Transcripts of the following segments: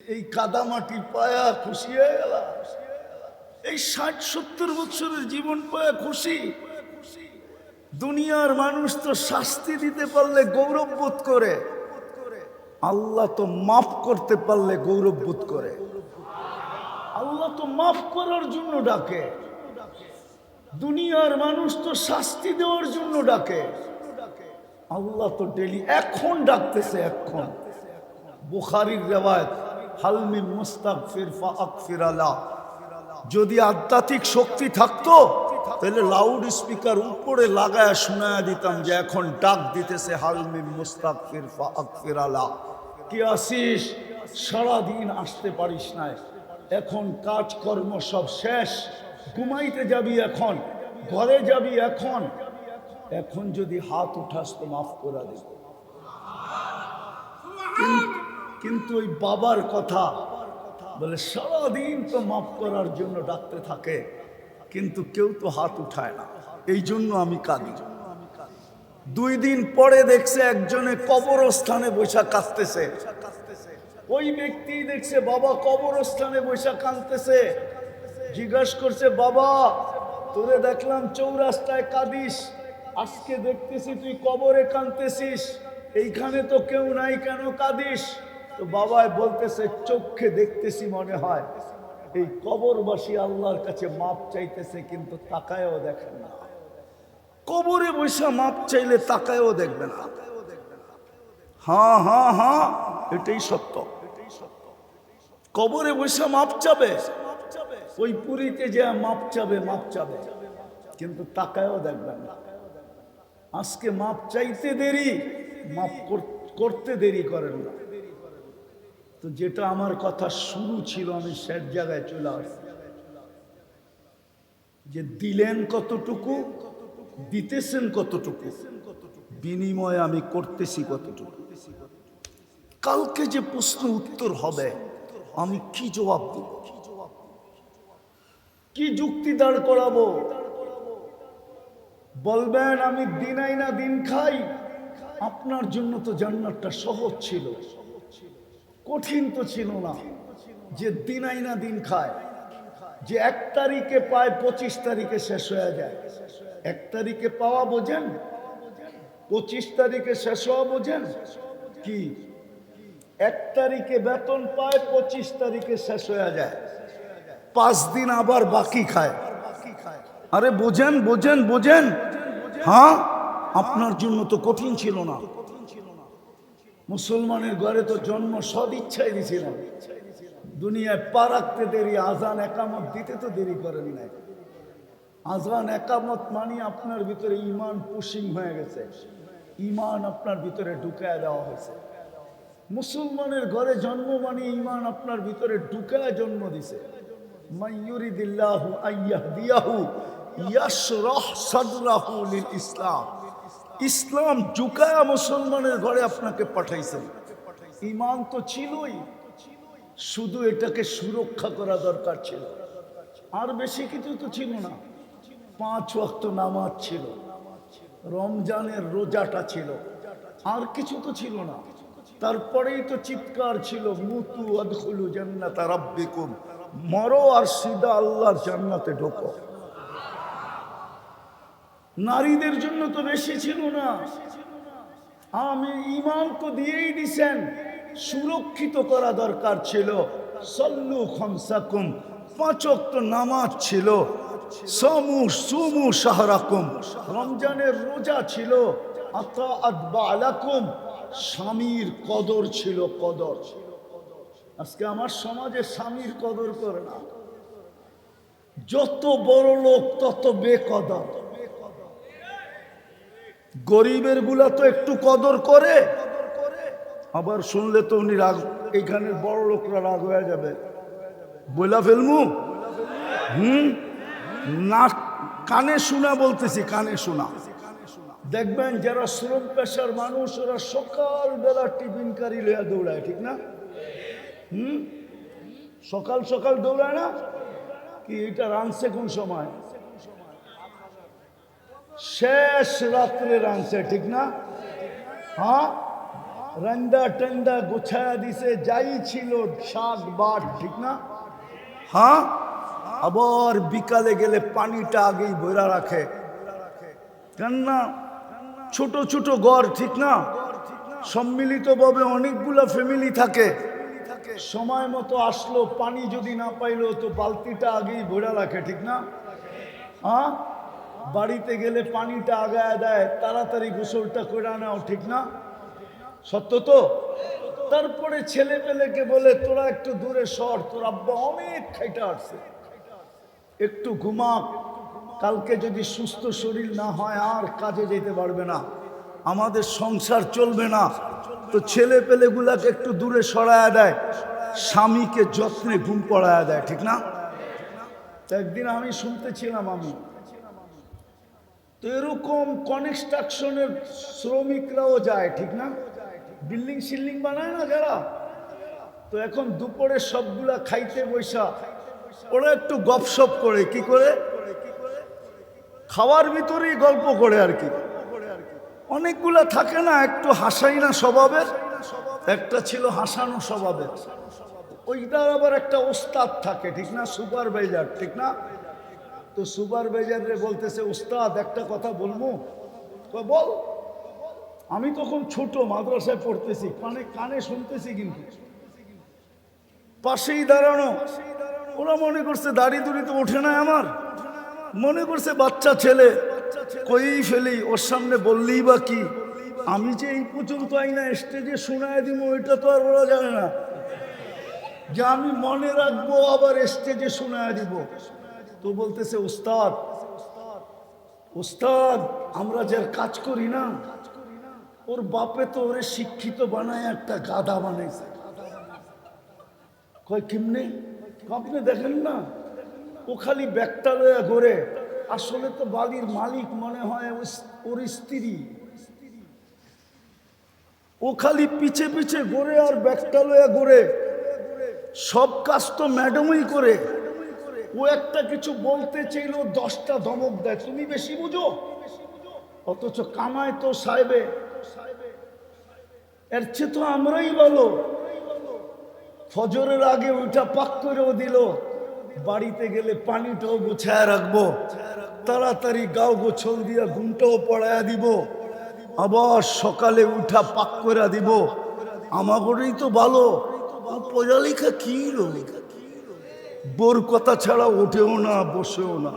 এই কাদামাটি পায়া খুশি হয়ে গেল এই ষাট, সত্তর বছরের জীবন পায়া খুশি। দুনিয়ার মানুষ তো শাস্তি দিতে পারলে গৌরব বোধ করে। আল্লাহ তো মাফ করতে পারলে গৌরব বোধ করে। আল্লাহ তো মাফ করার জন্য ডাকে। দুনিয়ার মানুষ তো শাস্তি দেওয়ার জন্য ডাকে। আল্লাহ তো ডেলি এখন ডাকতেছে, এখন। বুখারির রেওয়ায়ত। হালমি মুস্তাক ফিরফা আকফির আলা। যদি আধ্যাত্মিক শক্তি থাকতো, তাহলে লাউড স্পিকার উপরে লাগায় শোনায় দিতাম যে এখন ডাক দিতেছে হালমি মুস্তাক ফিরফা আকফির আলা। কি আসিস সারাদিন আসতে পারিস না এখন কাজকর্ম সব শেষ। ঘুমাইতে যাবি এখন, ঘরে যাবি এখন। এখন যদি হাত উঠাস তো মাফ করা দেব কিন্তু ওই বাবার কথা বলে, সারাদিন তো মাফ করার জন্য ডাকতে থাকে, কিন্তু কেউ তো হাত উঠায় না। এই জন্য আমি কাঁদি। দুই দিন পরে দেখছে একজনে কবরস্থানে বৈশা কাঁদতেছে। ওই ব্যক্তি দেখছে, বাবা কবরস্থানে বৈশা কাঁদতেছে। জিজ্ঞাসা করছে, বাবা, তোরে দেখলাম চৌরাস্তায় কাঁদিস, আজকে দেখতেছি তুই কবরে কাঁদতেছিস, এইখানে তো কেউ নাই, কেন কাঁদিস? তো বাবায় বলতেছে, চোখে দেখতেছি মনে হয় এই কবরবাসী আল্লাহর কাছে মাপ চাইতেছে, কিন্তু তাকায়ও দেখেন না। কবরে বৈশা মাপ চাইলে তাকায়ও দেখবে না। হ্যাঁ হ্যাঁ হ্যাঁ এটাই সত্য। কবরে বৈশা মাপ চাবে, ওই পুরীতে যে মাপ চাবে মাপ চাবে, কিন্তু তাকায়ও দেখবেন না। আজকে মাপ চাইতে দেরি, মাপ করতে দেরি করেন না। তো যেটা আমার কথা শুরু ছিল, আমি শেষ জায়গায় চলে আসছি। যে দিলেন কতটুকু, দিতেছেন কতটুকু, বিনিময়ে আমি করতেছি কতটুকু। কালকে যে প্রশ্ন উত্তর হবে, আমি কি জবাব দেব? কি যুক্তি দাঁড় করাবো? বলবেন, আমি দিনাই না দিন খাই। আপনার জন্য তো জান্নাতটা সহজ ছিল। কঠিন তো ছিল না। যে দিনাই না দিন খায়, যে এক তারিখে পায় পঁচিশ তারিখে শেষ হয়ে যায়। এক তারিখে পাওয়া বোঝেন, পঁচিশ তারিখে শেষ হওয়া বোঝেন? কি? এক তারিখে বেতন পায়, পঁচিশ তারিখে শেষ হয়ে যায়। পাঁচ দিন আবার বাকি খায়। আরে বোঝেন বোঝেন বোঝেন। হ্যাঁ? আপনার জন্য তো কঠিন ছিল না। মুসলমানের ঘরে তো জন্ম সদ ইচ্ছাই দিছিলাম। দুনিয়ায় পা রাখতে দেরি, আজান, একামত দিতে তো দেরি করেন নাই। আজান, একামত মানে আপনার ভিতরে ইমান পুশিং হয়ে গেছে। ইমান আপনার ভিতরে ঢুকায় দেওয়া হয়েছে। মুসলমানের ঘরে জন্ম মানে ইমান আপনার ভিতরে ঢুকায় জন্ম দিছে। ইসলাম। ইসলাম জুকায়া মুসলমানের ঘরে আপনাকে পাঠাইছেন ইমান তো ছিলই, শুধু এটাকে সুরক্ষা করা দরকার ছিল। আর বেশি কিছু তো ছিল না। পাঁচ ওয়াক্ত নামাজ ছিল। রমজানের রোজাটা ছিল। আর কিছু তো ছিল না। তারপরেই তো চিৎকার ছিল, মুতু আদখুলু জান্নাতা রাব্বিকুম। মরো আর সিদা আল্লাহর জান্নাতে ঢোকো। নারীদের জন্য তো বেশি ছিল না। আমি ইমান তো দিয়েই দিছেন, সুরক্ষিত করা দরকার ছিল। সল্লু খমসাকুম পাঁচক নামাজ ছিল। সমু সুমু সাহারাকুম রমজানের রোজা ছিল। আতা আদবা আলাকুম স্বামীর কদর ছিল কদর। আজকে আমার সমাজে স্বামীর কদর করে না। যত বড় লোক, তত বেকদর। গরিবেরগুলা তো একটু কদর করে। আবার শুনলে তো উনি রাগ, এখানে বড় লোকরা রাগ হয়ে যাবে। বইলা ফেলমু? হুম? না, কানে শোনা বলতেছি, কানে শোনা। দেখবেন যারা শ্রম পেশার মানুষ, ওরা সকালবেলা টিফিন কারি লইয়া দৌড়ায়, ঠিক না? হুম? সকাল সকাল দৌড়ায় না? কি এটা রানছে কোন সময়? শেষ রাত্রে রানছে ঠিক না? হ্যাঁ? রান্দা টান্দা গোছায়া দিছে, যাই ছিল শাক বাট ঠিক না? হ্যাঁ? আবার বিকালে গেলে পানিটা আগেই বইরা রাখে। কেননা ছোট ছোট ঘর, ঠিক না? সম্মিলিতভাবে অনেকগুলো ফ্যামিলি থাকে। সময় মতো আসলো, পানি যদি না পাইলো, তো বালতিটা আগেই ভরা রাখে, ঠিক না? হ্যাঁ? বাড়িতে গেলে পানিটা আগায় দেয়, তাড়াতাড়ি গোসলটা করে নাও ঠিক না? সত্য তো? তারপরে ছেলে পেলেকে বলে, তোরা একটু দূরে সর, তোর আব্বা অনেক খাইটা আসছে। একটু ঘুমা, কালকে যদি সুস্থ শরীর না হয়, আর কাজে যেতে পারবে না। আমাদের সংসার চলবে না। তো ছেলে পেলেগুলাকে একটু দূরে সরায়া দেয়, স্বামীকে যত্নে ঘুম পড়ায়া দেয়, ঠিক না? একদিন আমি শুনতেছিলাম আমি তো এরকম কনস্ট্রাকশনের শ্রমিকরাও যায়, ঠিক না? বিল্ডিং শিল্ডিং বানায় না যারা? তো এখন দুপুরে সবগুলা খাইতে বৈশা, ওরা একটু গপসপ করে, কি করে? খাওয়ার ভিতরেই গল্প করে আর কি। অনেকগুলা থাকে না, একটু হাসাই না স্বভাবের, একটা ছিল হাসানো স্বভাবের। ওইটার আবার একটা ওস্তাদ থাকে, ঠিক না? সুপারভাইজার ঠিক না? তো সুপারভাইজারে বলতেছে, উস্তাদ, একটা কথা বলব? বল। আমি তখন ছোট, মাদ্রাসায় পড়তেছি, কানে কানে শুনতেছি কিন্তু। পাশেই দাঁড়ানো। ওরা মনে করছে, দাড়ি দুড়ি তো ওঠে না আমার। মনে করছে, বাচ্চা ছেলে। কই ফেলি, ওর সামনে বললেই বা কি? আমি যে এই পর্যন্ত আই না, স্টেজে শোনায় দিব, ওইটা তো আর ওরা জানে না। যে আমি মনে রাখব, আবার স্টেজে শোনায় দিব। তো বলতেছে উস্তাদ উস্তাদ আমরা যার কাজ করি না, ওর বাপে তো ওরে শিক্ষিত বানায় একটা গাধা বানাইছে। কয়, কেমনে? আপনি দেখেন না, ও খালি ব্যাগটা লয়ে ঘোরে। আসলে তো বালির মালিক মনে হয় ওর স্ত্রী। ও খালি পিছে পিছে ঘোরে আর ব্যাগটা লয়ে ঘোরে। সব কাজ তো ম্যাডামই করে। ও একটা কিছু বলতে চাইলেও দশটা ধমক দেয়। তুমি বেশি বুঝো? অথচ কামায় তো সাহেবে। এর চেয়ে তো আমরাই বলো ফজরের আগে ওইটা পাক করেও দিল। বাড়িতে গেলে পানিটাও গুছায় রাখব। তাড়াতাড়ি গাও গোছল দিয়া ঘুমটাও পড়ায়া দিব। আবার সকালে উঠা পাক করে দিব। আমাগরেই তো ভালো। পড়ালেখা কি লোক বোর কথা ছাড়া ওঠেও না, বসেও না।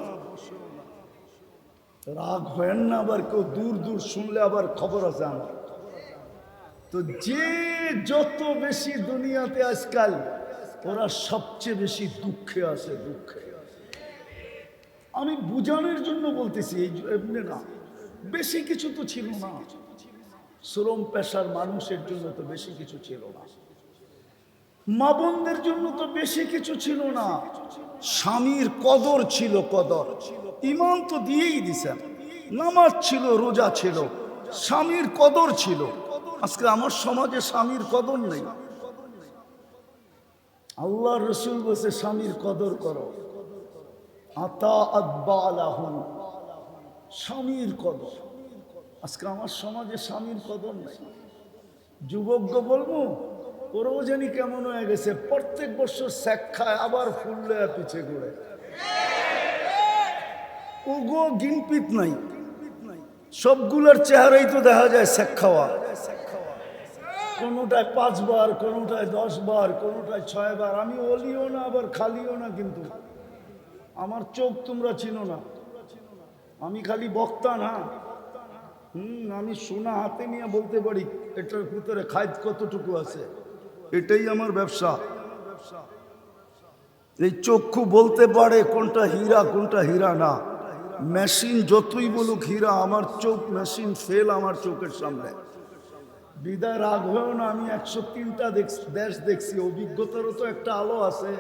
রাগ হয় না আবার, কেউ দূর দূর শুনলে আবার খবর আছে আমার। তো যে যত বেশি দুনিয়াতে আজকাল, ওরা সবচেয়ে বেশি দুঃখে আছে, দুঃখে। আমি বুঝানোর জন্য বলতেছি এমনি না, বেশি কিছু তো ছিল না। শ্রম পেশার মানুষের জন্য তো বেশি কিছু ছিল না। মা বোনদের জন্য তো বেশি কিছু ছিল না। স্বামীর কদর ছিল কদর। ইমান তো দিয়েই দিছেন। নামাজ ছিল, রোজা ছিল। স্বামীর কদর ছিল। আজকে আমার সমাজে স্বামীর কদর নেই। আল্লাহ রসুল বসে স্বামীর কদর করো। আতা আব্বালাহুন স্বামীর কদর। আজকে আমার সমাজে স্বামীর কদর নেই। যুবজ্ঞ বলব ওরাও জানি কেমন হয়ে গেছে। প্রত্যেক বছর স্যাক খায়, আবার ফুল লয়া পিছে ঘুরে। ওগো, গিনপিত নাই। সবগুলোর চেহারাই তো দেখা যায় স্যাক খাওয়া। কোনোটায় পাঁচবার, কোনোটায় দশ বার কোনোটায় ছয় বার আমি অলিও না, আবার খালিও না কিন্তু। আমার চোখ তোমরা চিনো না। আমি খালি বক্তা না। হুম, আমি সোনা হাতে নিয়ে বলতে পারি, এটার ভিতরে খাদ্য কতটুকু আছে? এটাই আমার ব্যবসা। এই চক্ষু বলতে পারে কোনটা হীরা কোনটা হীরা না। মেশিন যতই বলুক হীরা, আমার চোখ মেশিন ফেল আমার চোখের সামনে। বিদায় রাগ হয়েও না, আমি একশো তিনটা দেশ দেখছি, অভিজ্ঞতারও তো একটা আলো আছে।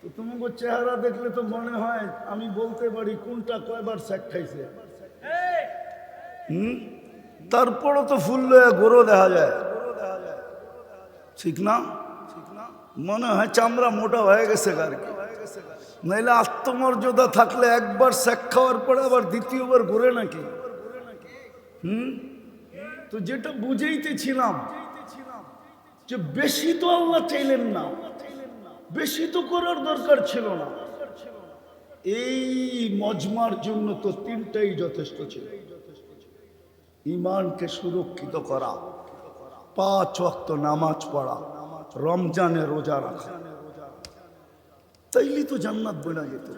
তো তোমাকে চেহারা দেখলে তো মনে হয় আমি বলতে পারি কোনটা কয়বার স্যাক খাইছে। হুম? তারপরও তো ফুল লয়ে গরু দেখা যায়। ঠিক না? মনে হয় চামড়া মোটা হয়ে গেছে আর কি। নাইলে আত্মমর্যাদা থাকলে একবার স্যাক খাওয়ার পরে আবার দ্বিতীয়বার ঘুরে নাকি? হুম? তো যেটা বুঝাইতেছিলাম যে বেশি তো আল্লাহ চাইলেন না, বেশি তো করার দরকার ছিল না। এই মজমার জন্য তো তিনটাই যথেষ্ট ছিল। ইমানকে সুরক্ষিত করা। পাঁচ ওয়াক্ত নামাজ পড়া, রমজানে রোজা রাখা। তাইলেই তো জান্নাত বোনা যেত।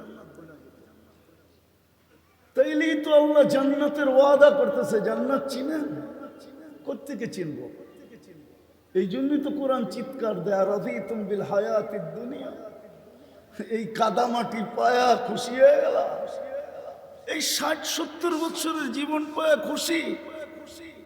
তাইলেই তো আল্লাহ জান্নাতের ওয়াদা করতেছে, জান্নাত চিনেন কোথেকে চিনব? এই জন্যই তো কোরআন চিৎকার দেয় রাধি বিল হায়াতির দুনিয়া। এই কাদামাটি পায়া খুশি হয়ে গেল এই ষাট সত্তর বছরের জীবন পায়া খুশি।